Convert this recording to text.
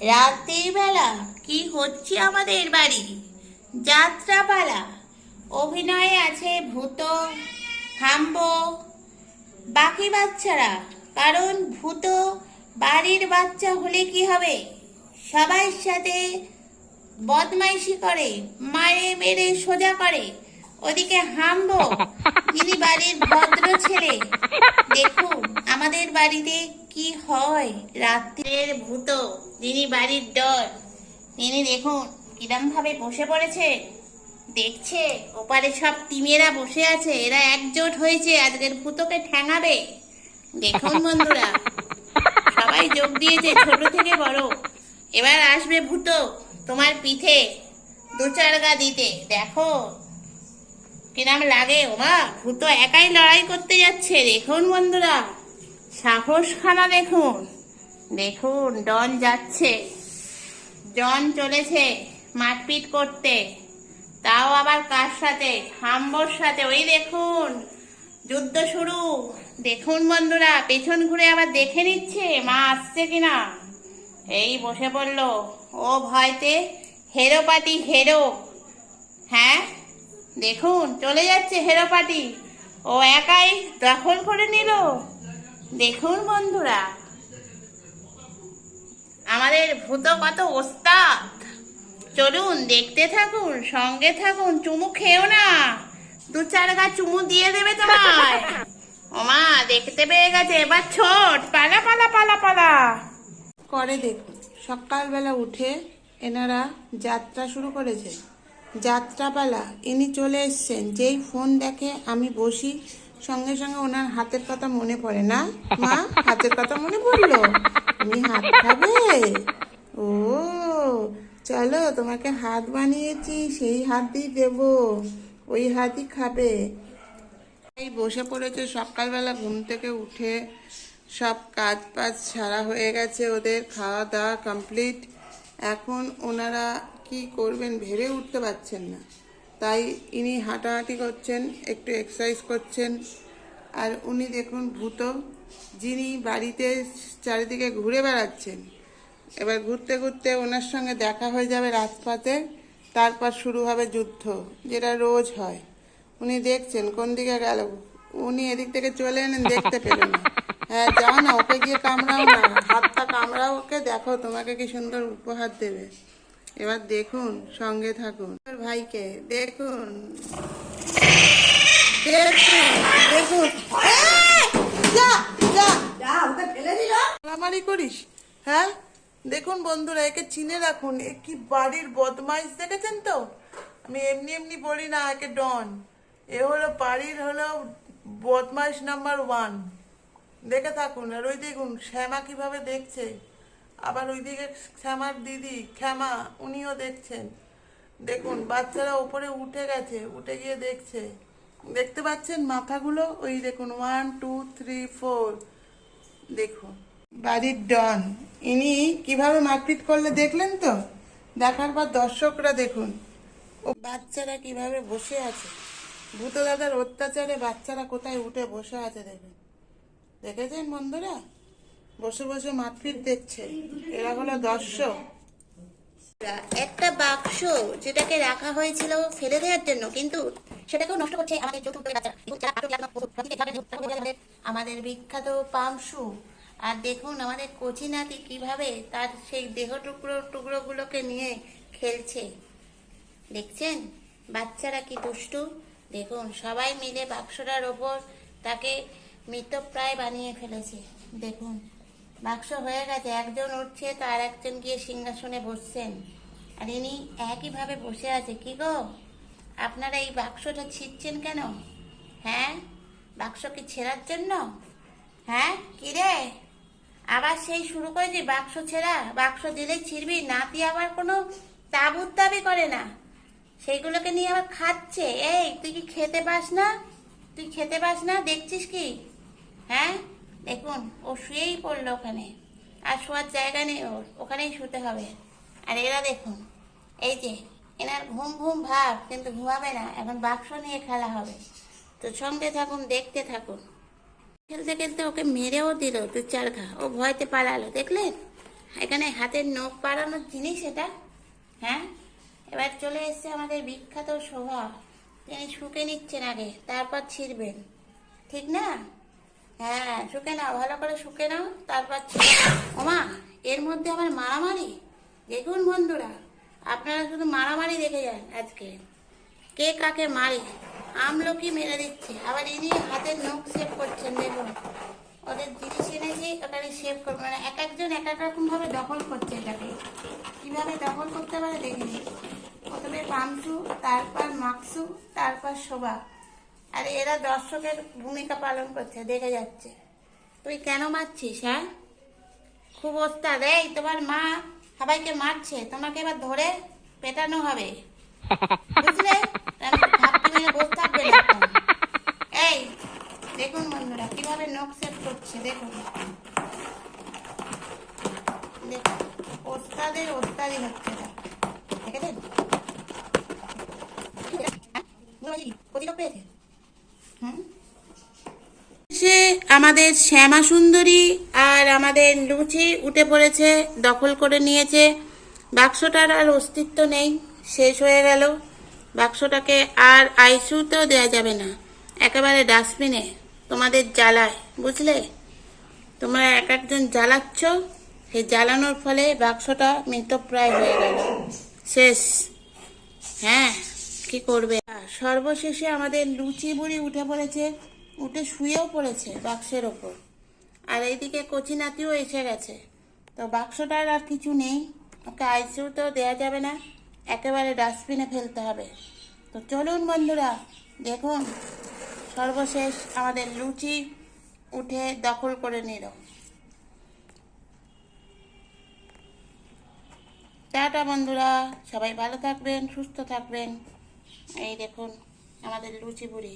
রাত্রির বেলা কি হচ্ছে আমাদের বাড়ি? যাত্রাপালা। অভিনয়ে আছে ভূত হাম্বো। বাকি বাচ্চারা কারণ ভূত বাড়ির বাচ্চা হলে কি হবে? সবাই সাথে বদমাইশি করে মারে মেরে সোজা করে। ওদিকে হাম্বো যিনি বাড়ির ভদ্র ছেলে। দেখুন আমাদের বাড়িতে কি হয়? রাত্রের ভূত, যিনি বাড়ির ডর। তিনি দেখুন কিরম ভাবে বসে পড়েছে। দেখছে, ওপারে সব টিমেরা বসে আছে। এরা একজোট হয়েছে, আজকের ভূতকে ঠ্যাঙাবে। দেখুন বন্ধুরা, সবাই যোগ দিয়েছে, ছোট থেকে বড়। এবার আসবে ভূত, তোমার পিঠে দু চার গা দিতে। দেখো, কিরাম লাগে। ওমা, ভূত একাই লড়াই করতে যাচ্ছে। দেখুন বন্ধুরা। সাহসখানা দেখুন। দেখুন, ডন যাচ্ছে। জন চলেছে মারপিট করতে। তাও আবার কার সাথে? হাম্বর সাথে। ওই দেখুন, যুদ্ধ শুরু। দেখুন বন্ধুরা, পেছন ঘুরে আবার দেখে নিচ্ছে মা আসছে কিনা। এই বসে পড়ল। ও ভয়তে হেরো পাটি হেরো। হ্যাঁ? দেখুন, চলে যাচ্ছে হেরো পাটি ও একাই দখল করে নিল। দেখুন বন্ধুরা, আমাদের ভূত কত ওস্তাদ। চলুন, দেখতে থাকুন, সঙ্গে থাকুন, চুমু খেও না। দু চার গা চুমু দিয়ে দেবে তোমায়। ওমা, দেখতে পেয়ে গেছে। এবার ছোট, পালা পালা পালা পালা। করে দেখুন, সকালবেলা উঠে এনারা যাত্রা শুরু করেছে। যাত্রাপালা, ইনি চলে এসছেন। যেই ফোন দেখে আমি বসি সঙ্গে সঙ্গে ওনার হাতের কথা মনে পড়ে না? মা, হাতের কথা মনে পড়ল? তুমি হাত খাবে? ও, চলো তোমাকে হাত বানিয়েছি, সেই হাত দিয়ে দেবো। ওই হাতই খাবে। এই বসে পড়েছে সকালবেলা, ঘুম থেকে উঠে সব কাজ বাজ ছাড়া হয়ে গেছে, ওদের খাওয়া দাওয়া কমপ্লিট এখন ওনারা কি করবেন ভেবে উঠতে পারছেন না। তাই ইনি হাঁটাহাঁটি করছেন, একটু এক্সারসাইজ করছেন। আর উনি দেখুন ভূত, যিনি বাড়িতে চারিদিকে ঘুরে বেড়াচ্ছেন, এবার ঘুরতে ঘুরতে ওনার সঙ্গে দেখা হয়ে যাবে রাজপাতে তারপর শুরু হবে যুদ্ধ, যেটা রোজ হয়। উনি দেখছেন কোন দিকে গেল, উনি এদিক থেকে চলে এলেন, দেখতে পেলেন হ্যাঁ যাও না, ওকে গিয়ে কামড়াও না, হাতটা কামড়াও ওকে, দেখো তোমাকে কি সুন্দর উপহার দেবে। এবার দেখুন, সঙ্গে থাকুন। ভাইকে দেখুন। দেখুন করিস হ্যাঁ? দেখুন বন্ধুরা, একে চিনে রাখুন। এ কি বাড়ির বদমাইশ দেখেছেন তো? আমি এমনি এমনি বলি না, একে ডন। এ হলো বাড়ির হলো বদমাইশ নাম্বার ওয়ান। দেখে থাকুন, আর ওই দেখুন, শ্যামা কীভাবে দেখছে। আবার ওইদিকে শ্যামার দিদি, ক্ষমা, উনিও দেখছেন। দেখুন, বাচ্চারা ওপরে উঠে গেছে, উঠে গিয়ে দেখছে। দেখতে পাচ্ছেন মাথাগুলো? ওই দেখুন ওয়ান টু থ্রি ফোর দেখুন। বাড়ির ডন। ইনি কীভাবে মারপিট করলে দেখলেন তো? দেখার পর দর্শকরা দেখুন। ও বাচ্চারা কীভাবে বসে আছে? ভূত দাদার অত্যাচারে বাচ্চারা কোথায় উঠে বসে আছে দেখুন। দেখেছেন বন্ধুরা? বসে বসে মারপিট দেখছে। এরা হলো দর্শক। একটা বাক্স যেটাকে রাখা হয়েছিল ফেলে দেওয়ার জন্য, কিন্তু সেটাকেও নষ্ট করছে আমাদের আমাদের বিখ্যাত পামসু আর দেখুন আমাদের কচি নাতি কীভাবে তার সেই দেহ টুকরো, টুকরোগুলোকে নিয়ে খেলছে। দেখছেন? বাচ্চারা কি দুষ্টু? দেখুন, সবাই মিলে বাক্সটার ওপর তাকে মৃতপ্রায় বানিয়ে ফেলেছে। দেখুন বাক্স হয়ে গেছে, একজন উঠছে তো আর একজন গিয়ে সিংহাসনে বসছেন। আর ইনি একইভাবে বসে আছে। কি গো? আপনারা এই বাক্সটা ছিঁড়ছেন কেন? হ্যাঁ? বাক্স কি ছেঁড়ার জন্য? হ্যাঁ? কি রে? আবার সেই শুরু করেছি বাক্স ছেঁড়া। বাক্স দিলেই ছিঁড়বি, নাতি আবার কোনো তাবুত দাবি করে না। সেইগুলোকে নিয়ে আবার খাচ্ছে। এই, তুই কি খেতে পাস না? তুই খেতে পাস না? দেখছিস কি? হ্যাঁ? দেখুন, ও শুয়েই পড়ল ওখানে। আর শোয়ার জায়গা নেই ওর, ওখানেই শুতে হবে। আর এরা দেখুন, এই যে, এনার ঘুম ঘুম ভাব, কিন্তু ঘুমাবে না, এখন বাক্স নিয়ে খেলা হবে। তো সঙ্গে থাকুন, দেখতে থাকুন। খেলতে খেলতে ওকে মেরেও দিল দু চার ঘা, ও ভয়তে পালালো, দেখলেন? এখানে হাতের নখ বাড়ানোর জিনিস এটা। হ্যাঁ? এবার চলে এসছে আমাদের বিখ্যাত শোভা। তিনি শুকে নিচ্ছেন আগে, তারপর ছিঁড়বেন। ঠিক না? হ্যাঁ শুকে নাও, ভালো করে শুকে নাও, তারপর ওমা এর মধ্যে আবার মারামারি? দেখুন বন্ধুরা, আপনারা শুধু মারামারি দেখে যান আজকে। কে কাকে মারে? আমলকি মেরে দিচ্ছে। আবার ইনি হাতের নখ সেভ করছেন, দেখুন। ওদের জিনিস এনেছি, ওটাকে সেভ করবে। মানে এক একজন এক এক রকম ভাবে দখল করছে এটাকে। কীভাবে দখল করতে পারে দেখিনি। প্রথমে পামসু তারপর মাকসু, তারপর শোভা। আর এরা দর্শকের ভূমিকা পালন করছে, দেখে যাচ্ছে। তুই কেন মারছিস হ্যাঁ? খুব ওস্তাদ, এই তোমার মা সবাইকে মারছে, তোমাকে এবার ধরে পেটানো হবে। বুঝলে? এই, দেখুন বন্ধুরা, কীভাবে নখ সেট করছে, দেখুন। দেখুন, ওস্তাদের ওস্তাদি হচ্ছে দেখেছেন? প্রতিরোধ পেয়েছে। সে আমাদের শ্যামা সুন্দরী আর আমাদের লুচি উঠে পড়েছে, দখল করে নিয়েছে। বাক্সটার আর অস্তিত্ব নেই, শেষ হয়ে গেল। বাক্সটাকে আর আইসিউতেও দেওয়া যাবে না। একেবারে ডাস্টবিনে, তোমাদের জ্বালায়, বুঝলে? তোমরা এক একজন জ্বালাচ্ছ, সেই জ্বালানোর ফলে বাক্সটা মৃতপ্রায় হয়ে গেল। শেষ। হ্যাঁ। কি করবে? সর্বশেষে আমাদের লুচি বুড়ি উঠে পড়েছে, উঠে শুয়েও পড়েছে বাক্সের ওপর। আর এইদিকে কচি নাতিও এসে গেছে। তো বাক্সটার আর কিছু নেই, ওকে আইসিউতেও দেওয়া যাবে না, একেবারে ডাস্টবিনে ফেলতে হবে। তো চলুন বন্ধুরা, দেখুন, সর্বশেষ আমাদের লুচি উঠে দখল করে নিল। টাটা বন্ধুরা, সবাই ভালো থাকবেন, সুস্থ থাকবেন। এই দেখুন আমাদের লুচি বুড়ি।